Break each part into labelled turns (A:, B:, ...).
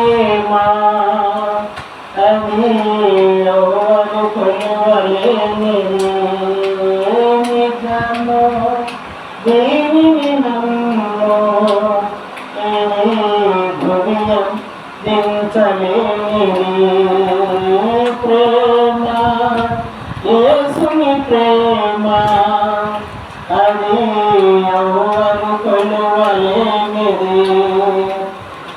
A: ప్రేమ. అది ఎవరు కొలవలేని అది ఎవరు కొలవలేనిది.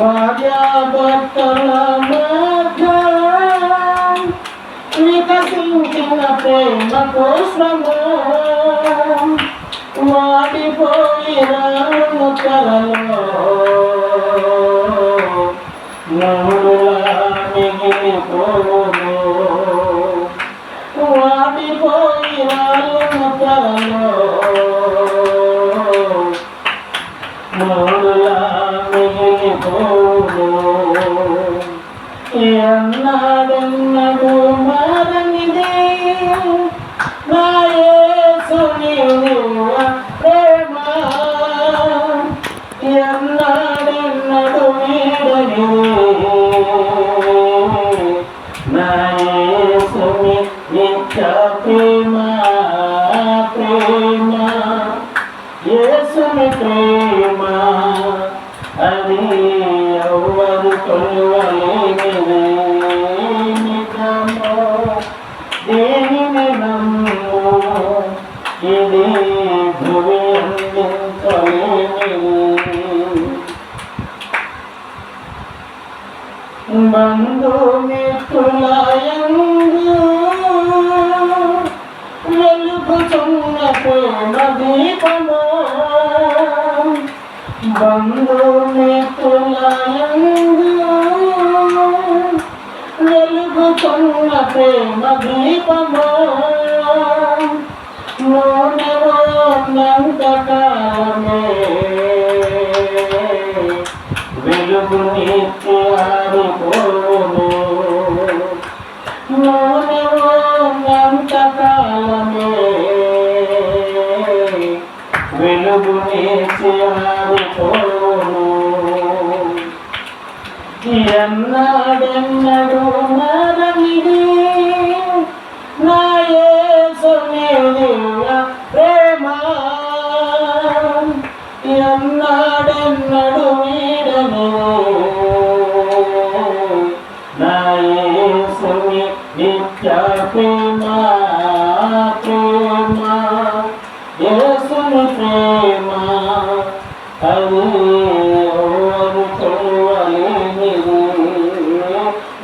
A: মারিয়া বতলা মাথাম নিকাসি মুখিনা প্রেম কোসম মাটি বইরা মুখরালো নমলা মেঘে বলো মাটি বইরা মুখরালো ఎన్నాడెన్నడు మారనిదే నా యేసుని ప్రేమ. ఎన్నాడెన్నడు వీడని నా యేసుని నిత్య ప్రేమ ప్రేమ. యేసుని ప్రేమ అది బంధు కొలవలేనిది నిజము ప్రేమ దీపము వెలుగుచున్న ప్రేమ దీపము నూనెలో నంతకాలమే వెలుగు నీతి ఆడిపోను నూనెలో నంతకాలమే వెలుగు వెలుగు ఆరిపోను ఎన్నాడెన్నడు నరమిది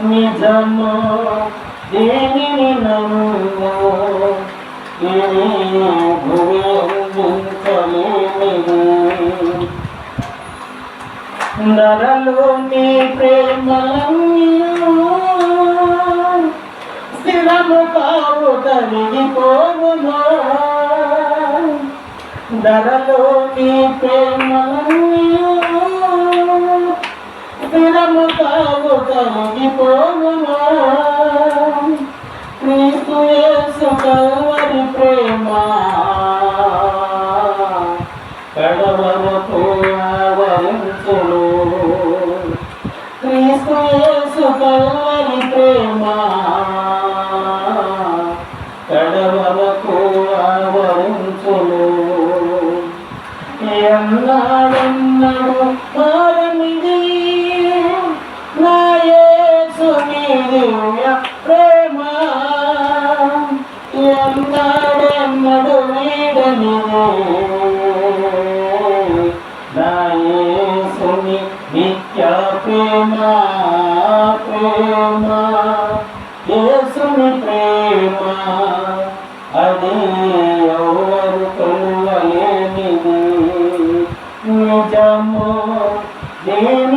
A: నిజము? దేనిని నమ్ము? నరలోని ప్రేమలన్నీయు కావు ధరలోని ప్రేమలన్నీయు స్థిరము కావు తరిగిపోవును క్రీస్తు యేసు కవరి ప్రేమ కడవరకు ఆవరించును క్రీస్తు యేసు కవరి प्रेमा प्रेमा कृष्ण प्रेमा अरे और कलवले निज निजम दिन